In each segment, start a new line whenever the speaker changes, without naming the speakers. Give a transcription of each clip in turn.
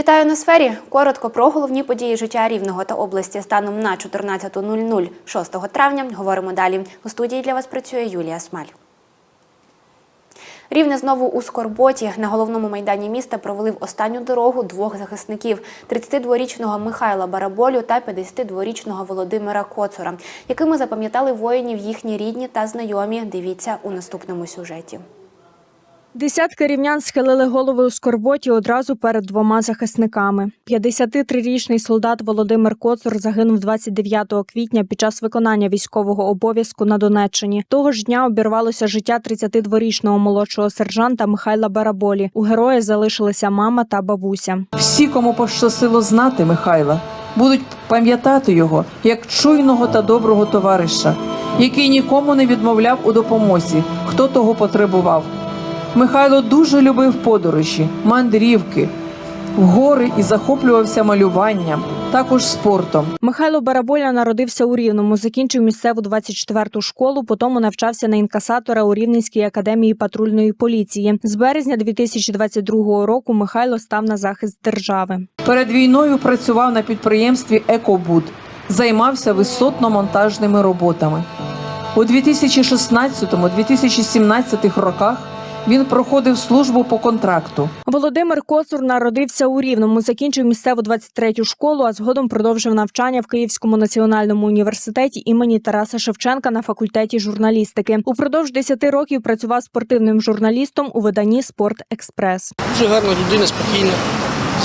Вітаю на сфері. Коротко про головні події життя Рівного та області станом на 14.00 6 травня. Говоримо далі. У студії для вас працює Юлія Смаль. Рівне знову у Скорботі на головному майдані міста провели в останню дорогу двох захисників: 32-річного Михайла Бараболю та 52-річного Володимира Коцура, якими запам'ятали воїнів їхні рідні та знайомі. Дивіться у наступному сюжеті.
Десятки рівнян схилили голови у скорботі одразу перед двома захисниками. 53-річний солдат Володимир Коцур загинув 29 квітня під час виконання військового обов'язку на Донеччині. Того ж дня обірвалося життя 32-річного молодшого сержанта Михайла Бараболі. У героя залишилися мама та бабуся.
Всі, кому пощастило знати Михайла, будуть пам'ятати його як чуйного та доброго товариша, який нікому не відмовляв у допомозі, хто того потребував. Михайло дуже любив подорожі, мандрівки, в гори і захоплювався малюванням, також спортом.
Михайло Бараболя народився у Рівному, закінчив місцеву 24-ту школу, потім навчався на інкасатора у Рівненській академії патрульної поліції. З березня 2022 року Михайло став на захист держави.
Перед війною працював на підприємстві Екобуд, займався висотно-монтажними роботами. У 2016-2017 роках він проходив службу по контракту.
Володимир Коцур народився у Рівному, закінчив місцеву 23-ю школу, а згодом продовжив навчання в Київському національному університеті імені Тараса Шевченка на факультеті журналістики. Упродовж 10 років працював спортивним журналістом у виданні Спорт Експрес.
Дуже гарна людина, спокійна,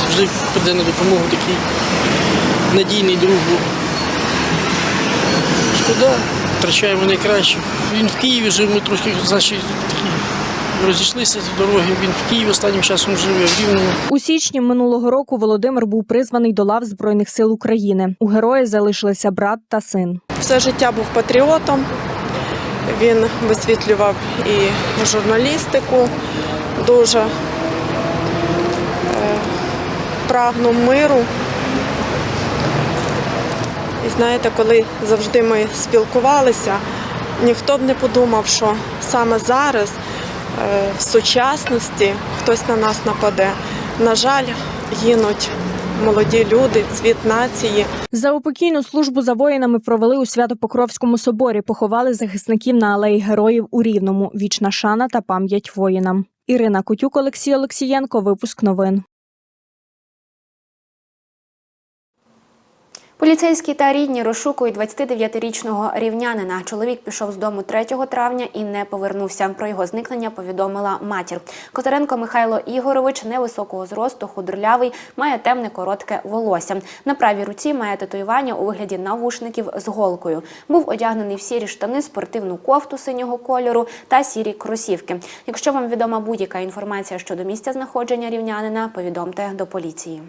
завжди прийде на допомогу такий надійний друг був. Шкода, втрачаємо найкраще. Він в Києві жив, ми трохи, значить, розійшлися з дороги. Він в Києві останнім часом жив, я в Рівному.
У січні минулого року Володимир був призваний до лав Збройних сил України. У героя залишилися брат та син.
Все життя був патріотом. Він висвітлював і журналістику, дуже е, прагнув миру. І знаєте, коли завжди ми спілкувалися, ніхто б не подумав, що саме зараз, в сучасності, хтось на нас нападе. На жаль, гинуть молоді люди, цвіт нації.
заупокійну службу за воїнами провели у Свято-Покровському соборі. Поховали захисників на алеї героїв у Рівному. Вічна шана та пам'ять воїнам. Ірина Котюк, Олексій Олексієнко. Випуск новин.
Поліцейські та рідні розшукують 29-річного рівнянина. Чоловік пішов з дому 3 травня і не повернувся. Про його зникнення повідомила матір. Козаренко Михайло Ігорович невисокого зросту, худорлявий, має темне коротке волосся. На правій руці має татуювання у вигляді навушників з голкою. Був одягнений в сірі штани, спортивну кофту синього кольору та сірі кросівки. Якщо вам відома будь-яка інформація щодо місця знаходження рівнянина, повідомте до поліції.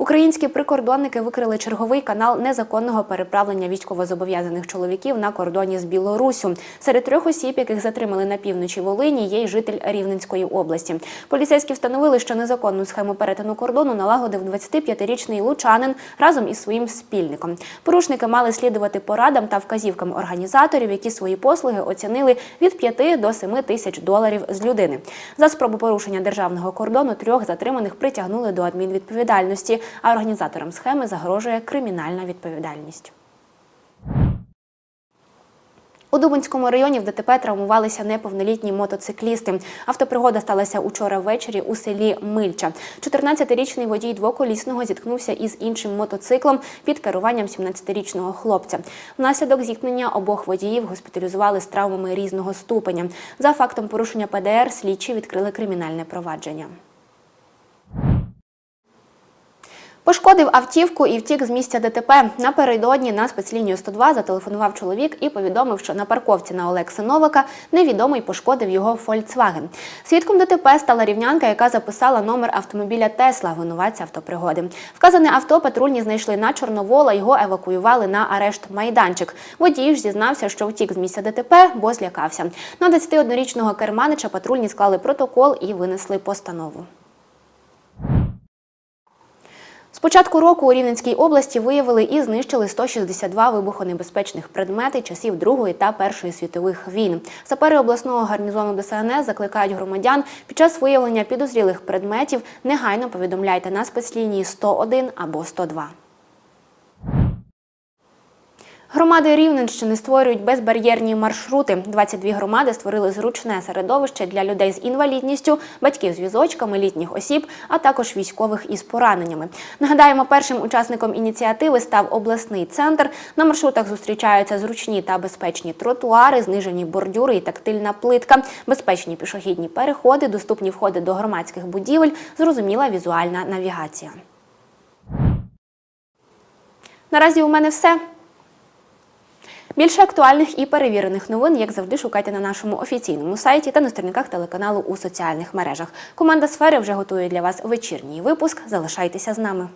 Українські прикордонники викрили черговий канал незаконного переправлення військовозобов'язаних чоловіків на кордоні з Білоруссю. Серед трьох осіб, яких затримали на півночі Волині, є й житель Рівненської області. Поліцейські встановили, що незаконну схему перетину кордону налагодив 25-річний лучанин разом із своїм спільником. Порушники мали слідувати порадам та вказівкам організаторів, які свої послуги оцінили від 5 до 7 тисяч доларів з людини. За спробу порушення державного кордону трьох затриманих притягнули до адмінвідповідальності, а організаторам схеми загрожує кримінальна відповідальність. У Дубинському районі в ДТП травмувалися неповнолітні мотоциклісти. Автопригода сталася учора ввечері у селі Мильча. 14-річний водій двоколісного зіткнувся із іншим мотоциклом під керуванням 17-річного хлопця. Внаслідок зіткнення обох водіїв госпіталізували з травмами різного ступеня. За фактом порушення ПДР слідчі відкрили кримінальне провадження. Пошкодив автівку і втік з місця ДТП. Напередодні на спецлінію 102 зателефонував чоловік і повідомив, що на парковці на Олекси Новака невідомий пошкодив його Volkswagen. Свідком ДТП стала рівнянка, яка записала номер автомобіля Тесла, винуватця автопригоди. Вказане авто патрульні знайшли на Чорновола, його евакуювали на арешт майданчик. Водій ж зізнався, що втік з місця ДТП, бо злякався. На 21-річного керманича патрульні склали протокол і винесли постанову. З початку року у Рівненській області виявили і знищили 162 вибухонебезпечних предмети часів Другої та Першої світових війн. Сапери обласного гарнізону ДСНС закликають громадян під час виявлення підозрілих предметів негайно повідомляйте на спецлінії 101 або 102. Громади Рівненщини створюють безбар'єрні маршрути. 22 громади створили зручне середовище для людей з інвалідністю, батьків з візочками, літніх осіб, а також військових із пораненнями. Нагадаємо, першим учасником ініціативи став обласний центр. На маршрутах зустрічаються зручні та безпечні тротуари, знижені бордюри і тактильна плитка, безпечні пішохідні переходи, доступні входи до громадських будівель, зрозуміла візуальна навігація. Наразі у мене все. Більше актуальних і перевірених новин, як завжди, шукайте на нашому офіційному сайті та на сторінках телеканалу у соціальних мережах. Команда сфери вже готує для вас вечірній випуск. Залишайтеся з нами.